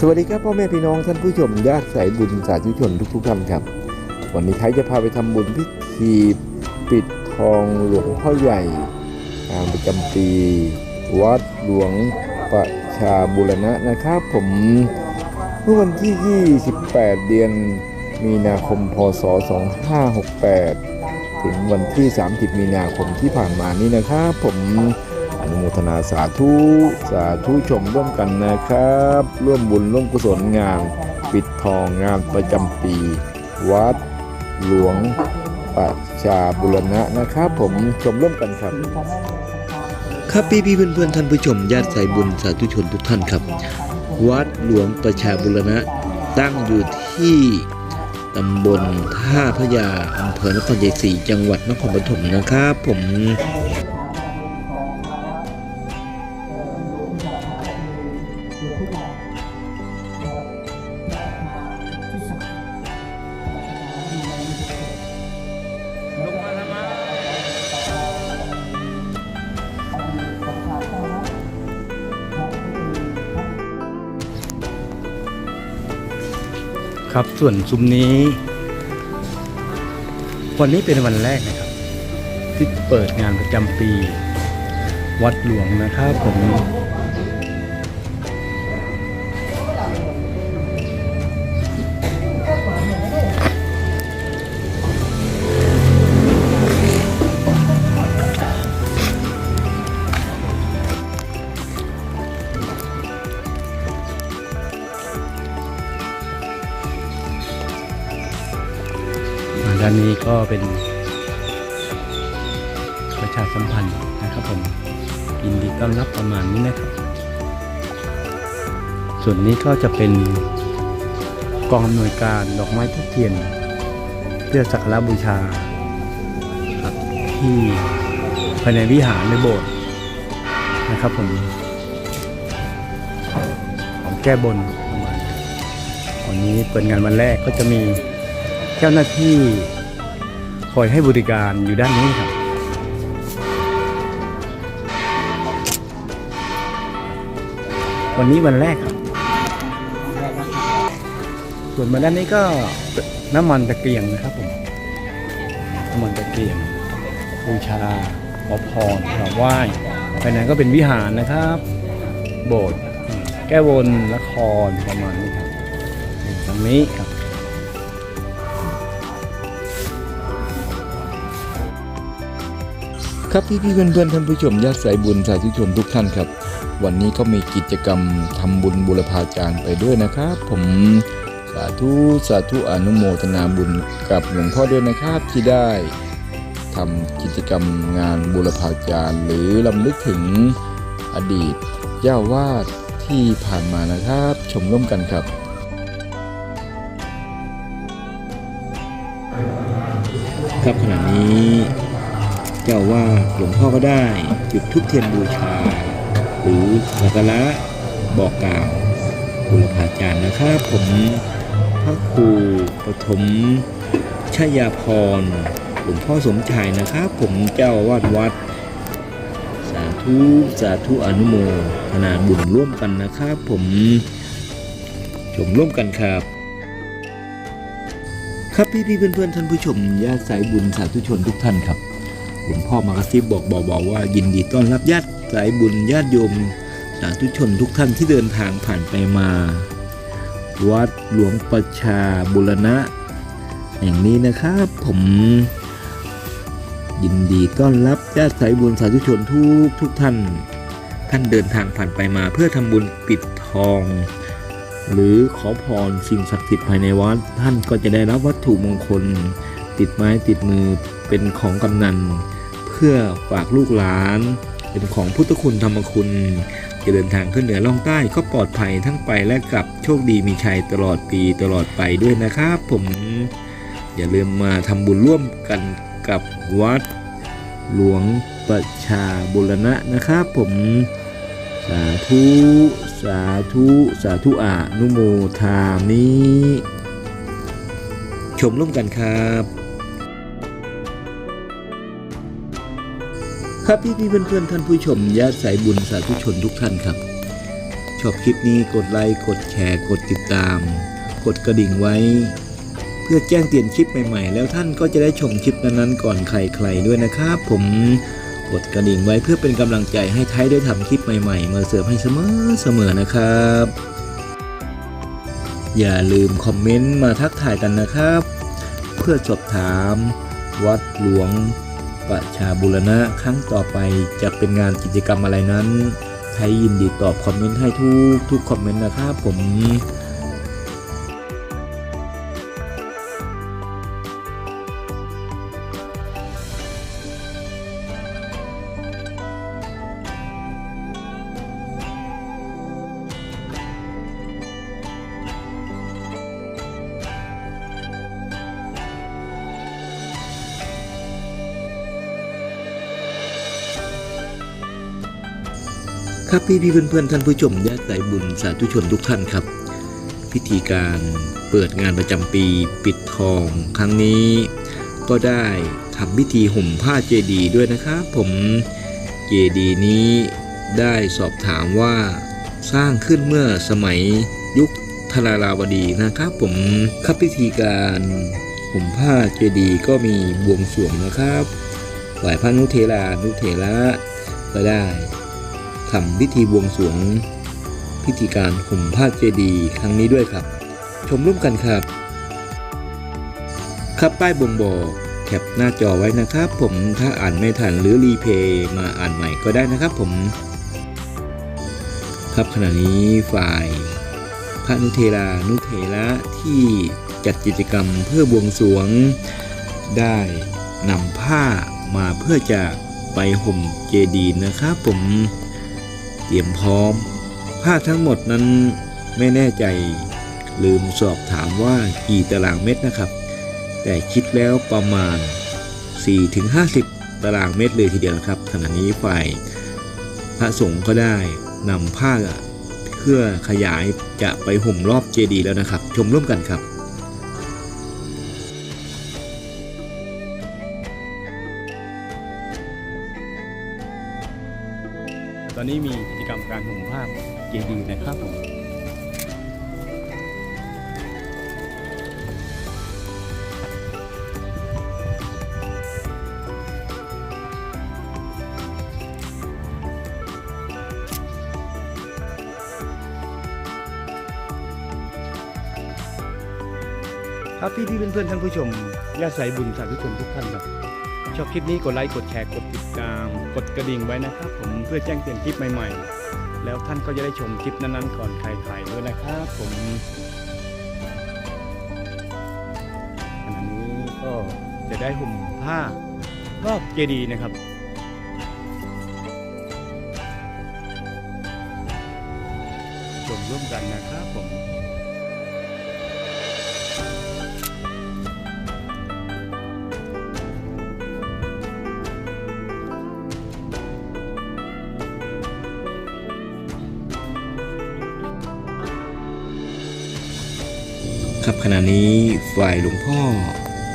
สวัสดีครับพ่อแม่พี่น้องท่านผู้ชมญาติสายบุญสาธุชนทุกๆท่านครับ วันนี้ไทยจะพาไปทำบุญพิธีปิดทองหลวงพ่อใหญ่งานประจำปี วัดหลวงประชาบุรณะนะครับ ผมเมื่อวันที่ 28 เดือนมีนาคมพศ 2568 ถึงวันที่ 30 มีนาคมที่ผ่านมานี้นะครับ ผม อนุโมทนาสาธุ สาธุชมร่วมกันนะครับ ร่วมบุญร่วมกุศลงาน ปิดทองงานประจำปี วัด หลวงประชาบุรณะนะครับ ผมชมร่วมกันครับ ครับพี่พี่เพื่อนเพื่อนท่านผู้ชมญาติสายบุญสาธุชนทุกท่านครับ วัดหลวงประชาบุรณะตั้งอยู่ที่ตำบลท่าพระยาอำเภอนครชัยศรีจังหวัดนครปฐมนะครับ ผม ครับ ส่วนซุ้มนี้ วันนี้เป็นวันแรกนะครับ ที่เปิดงานประจำปี วัดหลวงนะครับผม เป็นประชาสัมพันธ์นะครับผมยินดีต้อนรับประมาณนี้นะครับ ส่วนนี้ก็จะเป็นกองอำนวยการดอกไม้ทุกเทียนเพื่อสักการบูชาครับที่ภายในวิหารในโบสถ์นะครับผมของแก้บนประมาณวันนี้เปิดงานวันแรกก็จะมีเจ้าหน้าที่ คอยให้บริการอยู่ด้านนี้ครับ วันนี้วันแรกครับ ส่วนมาด้านนี้ก็น้ำมันตะเกียงนะครับผม น้ำมันตะเกียงบูชาขอพรกราบไหว้ภายในก็เป็นวิหารนะครับ โบสถ์แก้วนละครประมาณนี้ครับตรงนี้ครับ ครับพี่พี่เพื่อนเพื่อนท่านผู้ชมญาติสายบุญสาธุชนทุกท่านครับ วันนี้ก็มีกิจกรรมทำบุญบุรพาจารย์ไปด้วยนะครับ ผมสาธุสาธุอนุโมทนาบุญกับหลวงพ่อด้วยนะครับที่ได้ทำกิจกรรมงานบุรพาจารย์ หรือลำลึกถึงอดีตเจ้าวาดที่ผ่านมานะครับ ชมร่วมกันครับครับขณะนี้ เจ้าว่าหลวงพ่อก็ได้จุดทุกเทียนบูชา หรือสักการะบอกกล่าวบุรพาจารย์นะครับผมพระครูปฐมชยาพรหลวงพ่อสมชายนะครับ ผมเจ้าวาดวัด สาธุสาธุอนุโมทนาบุญร่วมกันนะครับ ผมชมร่วมกันครับ ครับพี่พี่ๆเพื่อนๆท่านผู้ชมญาติสายบุญสาธุชนทุกท่านครับ หลวงพ่อมากระซิบบอกบอกบอกว่ายินดีต้อนรับญาติสายบุญญาติโยมสาธุชนทุกท่านที่เดินทางผ่านไปมา วัดหลวงประชาบุรณะแห่งนี้นะครับผมยินดีต้อนรับญาติสายบุญสาธุชนทุกทุกท่าน ท่านเดินทางผ่านไปมา เพื่อทำบุญปิดทอง หรือขอพรสิ่งศักดิ์สิทธิ์ภายในวัด ท่านก็จะได้รับวัตถุมงคล ติดไม้ติดมือเป็นของกำนัน พื่อฝากลูกหลาน เป็นของพุทธคุณธรรมคุณจะเดินทางขึ้นเหนือล่องใต้ก็ปลอดภัยทั้งไปและกลับโชคดีมีชัยตลอดปีตลอดไปด้วยนะครับ ผมอย่าลืมมาทำบุญร่วมกันกับวัด หลวงประชาบุรณะนะครับ ผมสาธุสาธุสาธุอานุโมทามิชมร่วมกันครับ ครับพี่พี่ๆเพื่อนท่านผู้ชมญาติสายบุญสาธุชนทุกท่านครับ ชอบคลิปนี้กดไลค์กดแชร์ กดติดตาม กดกระดิ่งไว้ เพื่อแจ้งเตือนคลิปใหม่ๆ แล้วท่านก็จะได้ชมคลิปนั้นๆก่อนใครๆด้วยนะครับ ผมกดกระดิ่งไว้เพื่อเป็นกำลังใจให้ไทยได้ทำคลิปใหม่ๆ มาเสิร์ฟให้เสมอๆนะครับ อย่าลืมคอมเมนต์มาทักทายกันนะครับ เพื่อสอบถาม วัดหลวง ประชาบุรณะครั้งต่อไปจะเป็นงานกิจกรรมอะไรนั้นใครยินดีตอบคอมเมนต์ให้ทุกทุกคอมเมนต์นะครับผม ครับพี่พี่ๆเพื่อนๆท่านผู้ชมญาติบุญสาธุชนทุกท่านครับ พิธีการเปิดงานประจำปีปิดทอง ครั้งนี้ ก็ได้ทำพิธีห่มผ้าเจดีย์ด้วยนะครับผมเจดีย์นี้ได้สอบถามว่าสร้างขึ้นเมื่อสมัยยุคธาราราวดีนะครับ ผมครับพิธีการห่มผ้าเจดีย์ก็มีบวงสรวงนะครับฝ่ายพระนุเทรานุเทระก็ได้ ทำพิธีบวงสวง พิธีการห่มผ้าเจดีย์ครั้งนี้ด้วยครับ ชมร่วมกันครับ ครับป้ายบ่งบอกแคปหน้าจอไว้นะครับ ผมถ้าอ่านไม่ทันหรือรีเพย์มาอ่านใหม่ก็ได้นะครับผม ครับขณะนี้ฝ่ายพระนุเทรานุเทระที่จัดกิจกรรมเพื่อบวงสวง ได้นำผ้ามาเพื่อจะไปห่มเจดีย์นะครับผม เตรียมพร้อม ผ้าทั้งหมดนั้นไม่แน่ใจลืมสอบถามว่ากี่ตารางเมตรนะครับ แต่คิดแล้วประมาณ 4-50 ตารางเมตรเลยทีเดียวนะครับขณะนี้ฝ่ายพระสงฆ์ก็ได้นำผ้าเพื่อขยายจะไปห่มรอบเจดีย์แล้วนะครับ ชมร่วมกันครับ อนนี้มีกิจกรรมการห่มผ้าเจดีย์นะครับผมครับพี่พี่ๆเพื่อนๆท่านผู้ชมญาติสายบุญสาธุชนทุกท่านครับชอบคลิปนี้กดไลค์กดแชร์กดติดตาม กดกระดิ่งไว้นะครับ ผมเพื่อแจ้งเตือนคลิปใหม่ๆ แล้วท่านก็จะได้ชมคลิปนั้นๆก่อนใครถ่ายด้วยนะครับผมขณะนี้ก็จะได้ห่มผ้ารอบเจดีย์นะครับชมร่วมกันนะครับผม ครับขณะนี้ฝ่ายหลวงพ่อ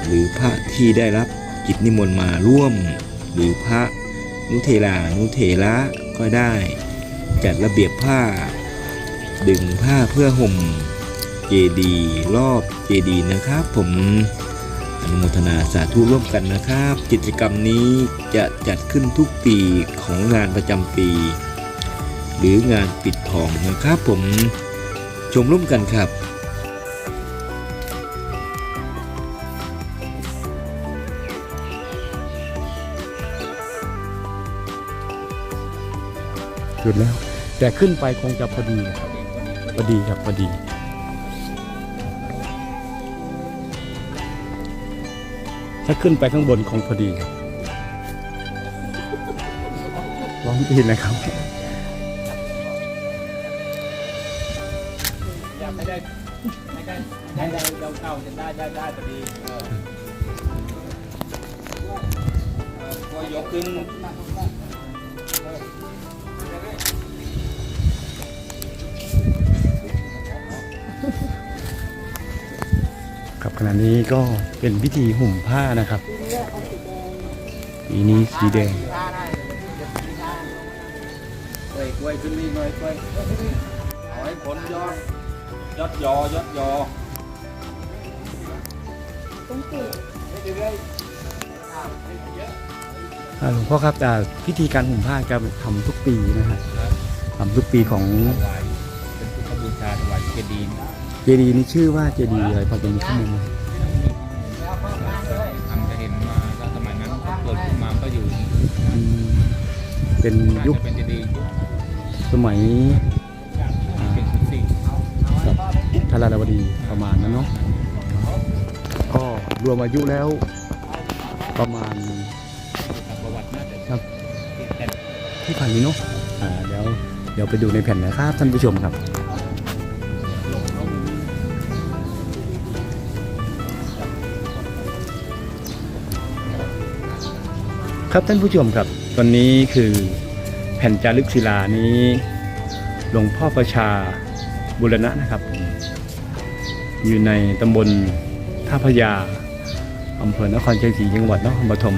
หรือพระที่ได้รับกิจนิมนต์มาร่วม หรือพระนุเทรานุเทระก็ได้ จัดระเบียบผ้า ดึงผ้าเพื่อห่มเจดีรอบเจดีนะครับ ผมอนุโมทนาสาธุร่วมกันนะครับ กิจกรรมนี้จะจัดขึ้นทุกปีของงานประจำปี หรืองานปิดทองนะครับ ผมชมร่วมกันครับ หยุดแล้ว แต่ขึ้นไปคงจะพอดีครับพอดีครับพอดี ถ้าขึ้นไปข้างบนคงพอดีครับร้องดีนะครับอยากให้ได้ให้ได้ให้ได้เราเก่าจะได้ได้ได้พอดีเออเออพอยกขึ้น ขณะนี้ก็เป็นพิธีห่มผ้านะครับปีนี้สีแดงกล้วยกล้วยขึ้นนี่หน่อยกล้วยขอให้ผลยอดยอดยอยอดยอหลวงพ่อครับอ่พิธีการห่มผ้าจะทำทุกปีนะฮะทำทุกปีของเป็นพุทธบูชาถวายเจดีย์ เจดีย์นี่ชื่อว่าเจดีย์อะไรพอจะมีขึ้นไหมทำจะเห็นมาก็สมัยนั้นเกิดขึ้นมาก็อยู่อืมเป็นน่ายุคจะเป็นเจดีย์ยุคสมัยเป็นสิบสี่กับทาราวดีประมาณนั้นเนาะก็รวมอายุแล้วประมาณ ประวัติน่าจะครับแต่ที่ผ่านนี้เนาะอ่าเดี๋ยวเดี๋ยวไปดูในแผ่นนะครับท่านผู้ชมครับ ครับท่านผู้ชมครับ ตอนนี้คือแผ่นจารึกศิลานี้หลวงพ่อประชาบุรณะนะครับ อยู่ในตำบลท่าพยาอำเภอนครชัยศรีจังหวัดนครปฐม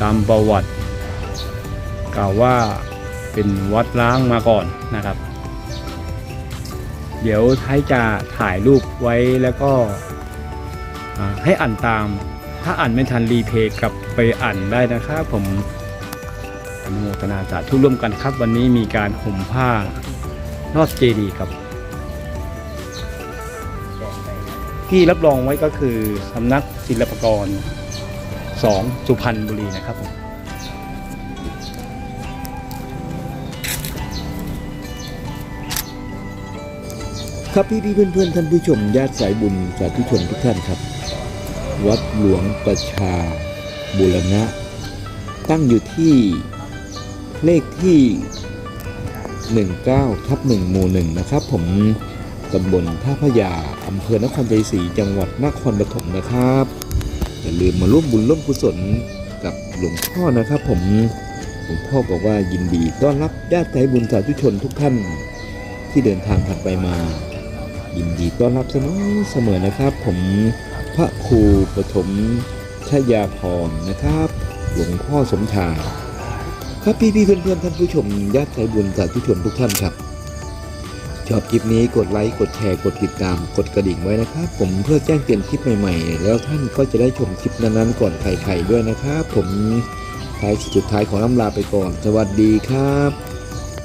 ตามประวัติ กล่าวว่าเป็นวัดล้างมาก่อนนะครับ เดี๋ยวท้ายจะถ่ายรูปไว้แล้วก็ให้อ่านตาม ถ้าอ่านไม่ทันรีเพย์กลับไปอ่านได้นะครับผมอนุโมทนาสาธุร่วมกันครับวันนี้มีการห่มผ้านอดเจดีครับ ที่รับรองไว้ก็คือสำนักศิลปากร 2 สุพรรณบุรีนะครับผมครับพี่พี่ๆเพื่อนท่านผู้ชมญาติสายบุญสาธุชนทุกท่านครับ วัดหลวงประชาบุรณะ ตั้งอยู่ที่เลขที่ 19ทับ1หมู่หนึ่งนะครับ ผมตำบลท่าพยาอำเภอนครชัยศรีจังหวัดนครปฐมนะครับ อย่าลืมมาร่วมบุญร่วมกุศลกับหลวงพ่อนะครับ ผมหลวงพ่อบอกว่ายินดีต้อนรับญาติสายบุญสาธุชนทุกท่านที่เดินทางผ่านไปมา ยินดีต้อนรับเสมอเสมอนะครับ ผม พระครูปฐมชยาพรนะครับ หลวงพ่อสมชายครับพี่พี่ๆเพื่อนๆท่านผู้ชมญาติใจบุญสาธุชนทุกท่านครับ ชอบคลิปนี้กดไลค์กดแชร์กดติดตามกดกระดิ่งไว้นะครับ ผมเพื่อแจ้งเตือนคลิปใหม่ๆ แล้วท่านก็จะได้ชมคลิปนั้นๆก่อนใครๆด้วยนะครับ ผมท้ายสุดท้ายของน้ำลาไปก่อน สวัสดีครับ